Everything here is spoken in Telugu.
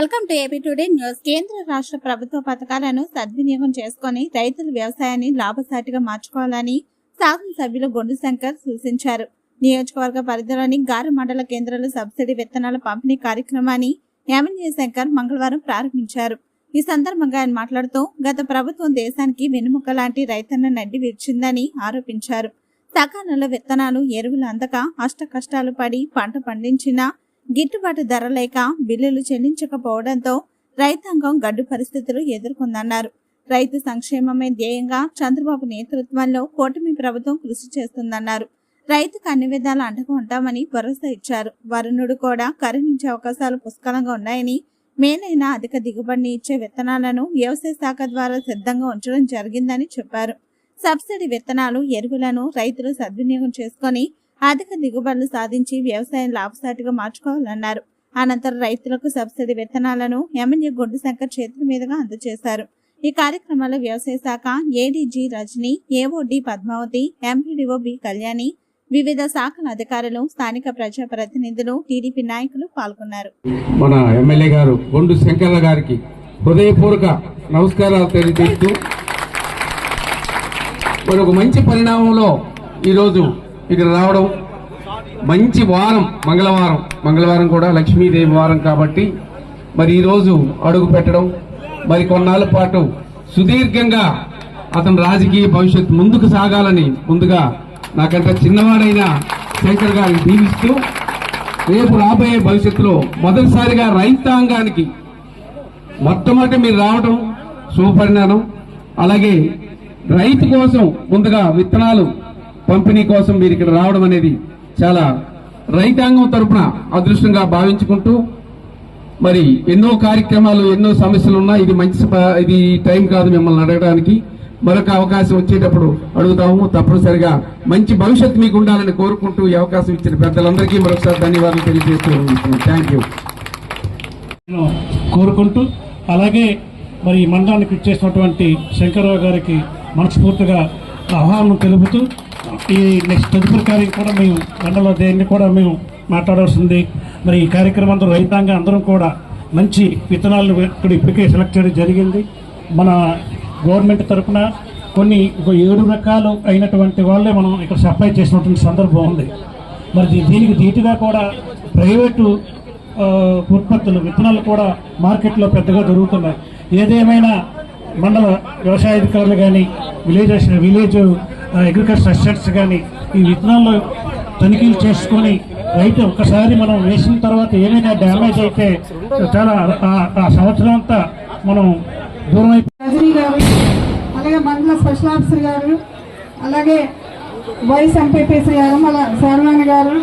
Welcome to AP today news. కేంద్ర రాష్ట్ర ప్రభుత్వ పథకాలను సద్వినియోగం చేసుకుని రైతులు వ్యవసాయాన్ని లాభసాటిగా మార్చుకోవాలని శాసనసభ్యులు గొండు శంకర్ సూచించారు. నియోజకవర్గ పరిధిలోని గారు మండల కేంద్రాలు సబ్సిడీ విత్తనాల పంపిణీ కార్యక్రమాన్ని ఎమ్మెల్యే శంకర్ మంగళవారం ప్రారంభించారు. ఈ సందర్భంగా ఆయన మాట్లాడుతూ గత ప్రభుత్వం దేశానికి వెనుముక లాంటి రైతన్న నడ్డి విరిచిందని ఆరోపించారు. సకాలంలో విత్తనాలు ఎరువులు అందక అష్ట కష్టాలు పడి పంట పండించినా గిట్టుబాటు ధర లేక బిల్లులు చెల్లించకపోవడంతో రైతాంగం గడ్డు పరిస్థితులు ఎదుర్కొందన్నారు. రైతు సంక్షేమమే ధ్యేయంగా చంద్రబాబు నేతృత్వంలో కూటమి ప్రభుత్వం కృషి చేస్తుందన్నారు. రైతుకు అన్ని విధాలు అండగా ఉంటామని భరోసా ఇచ్చారు. వరుణుడు కూడా కరుణించే అవకాశాలు పుష్కలంగా ఉన్నాయని మేలైన అధిక దిగుబడిని ఇచ్చే విత్తనాలను వ్యవసాయ శాఖ ద్వారా సిద్ధంగా ఉంచడం జరిగిందని చెప్పారు. సబ్సిడీ విత్తనాలు ఎరువులను రైతులు సద్వినియోగం చేసుకొని అధిక దిగుబడులు సాధించి వ్యవసాయం లాభసాటిగా మార్చుకోవాలన్నారు. అనంతరం రైతులకు సబ్సిడీ విత్తనాలను ఎమ్మెల్యే గుడ్డు శంకర్ చేతుల మీదుగా అందజేశారు. ఈ కార్యక్రమంలో వ్యవసాయ శాఖ ADG Rajani AOD Padmavathi MPDO B Kalyani వివిధ శాఖల అధికారులు స్థానిక ప్రజాప్రతినిధులు టీడీపీ నాయకులు పాల్గొన్నారు. మన ఎమ్మెల్యే గారు గొండు శంకర్ల గారికి హృదయపూర్వక నమస్కారాలు తెలియజేస్తూ మరి ఒక మంచి పరిణామంలో ఈరోజు ఇక్కడ రావడం మంచి వారం మంగళవారం. మంగళవారం కూడా లక్ష్మీదేవి వారం కాబట్టి మరి ఈరోజు అడుగు పెట్టడం మరి కొన్నాళ్ళ పాటు సుదీర్ఘంగా అతను రాజకీయ భవిష్యత్తు ముందుకు సాగాలని ముందుగా నాకంటే చిన్నవాడైన శంకర్ గారిని దీవిస్తూ రేపు రాబోయే భవిష్యత్తులో మొదటిసారిగా రైతాంగానికి మొట్టమొదటి మీరు రావడం శుభపరిణామం. అలాగే రైతు కోసం ముందుగా విత్తనాలు పంపిణీ కోసం మీరు ఇక్కడ రావడం అనేది చాలా రైతాంగం తరపున అదృష్టంగా భావించుకుంటూ మరి ఎన్నో కార్యక్రమాలు ఎన్నో సమస్యలు ఉన్నా ఇది మంచి ఇది టైం కాదు మిమ్మల్ని అడగడానికి. మరొక అవకాశం వచ్చేటప్పుడు అడుగుతాము. తప్పనిసరిగా మంచి భవిష్యత్తు మీకు ఉండాలని కోరుకుంటూ ఈ అవకాశం ఇచ్చిన పెద్దలందరికీ మరొకసారి ధన్యవాదాలు తెలియజేస్తూ థ్యాంక్ యూ కోరుకుంటూ అలాగే మరి ఈ మండలానికి ఇచ్చేసినటువంటి శంకరరావు గారికి మనస్ఫూర్తిగా ఆహ్వానం తెలుపుతూ ఈ నెక్స్ట్ తదుపరి కార్యం కూడా మేము మండల దేన్ని కూడా మేము మాట్లాడాల్సింది. మరి ఈ కార్యక్రమంలో రైతాంగం అందరం కూడా మంచి విత్తనాలు ఇక్కడ ఇప్పటికే సెలెక్ట్ చేయడం జరిగింది. మన గవర్నమెంట్ తరఫున కొన్ని ఒక ఏడు రకాలు అయినటువంటి వాళ్ళే మనం ఇక్కడ సప్లై చేసినటువంటి సందర్భం ఉంది. మరి దీ- దీనికి ధీటుగా కూడా ప్రైవేటు ఉత్పత్తులు విత్తనాలు కూడా మార్కెట్లో పెద్దగా దొరుకుతున్నాయి. ఏదేమైనా మండల వ్యవసాయ అధికారులు కానీ విలేజ్ విలేజ్ అగ్రికల్చర్ అసిస్టెంట్స్ కానీ ఈ విత్తనాల్లో తనిఖీలు చేసుకొని రైతు ఒకసారి మనం వేసిన తర్వాత ఏమైనా డ్యామేజ్ అయితే చాలా ఆ- సంవత్సరం అంతా మనం దూరం రజనీ గారు అలాగే మండల స్పెషల్ ఆఫీసర్ గారు అలాగే వైస్ ఎంపీపీసీ గారు మళ్ళా శర్వాణి గారు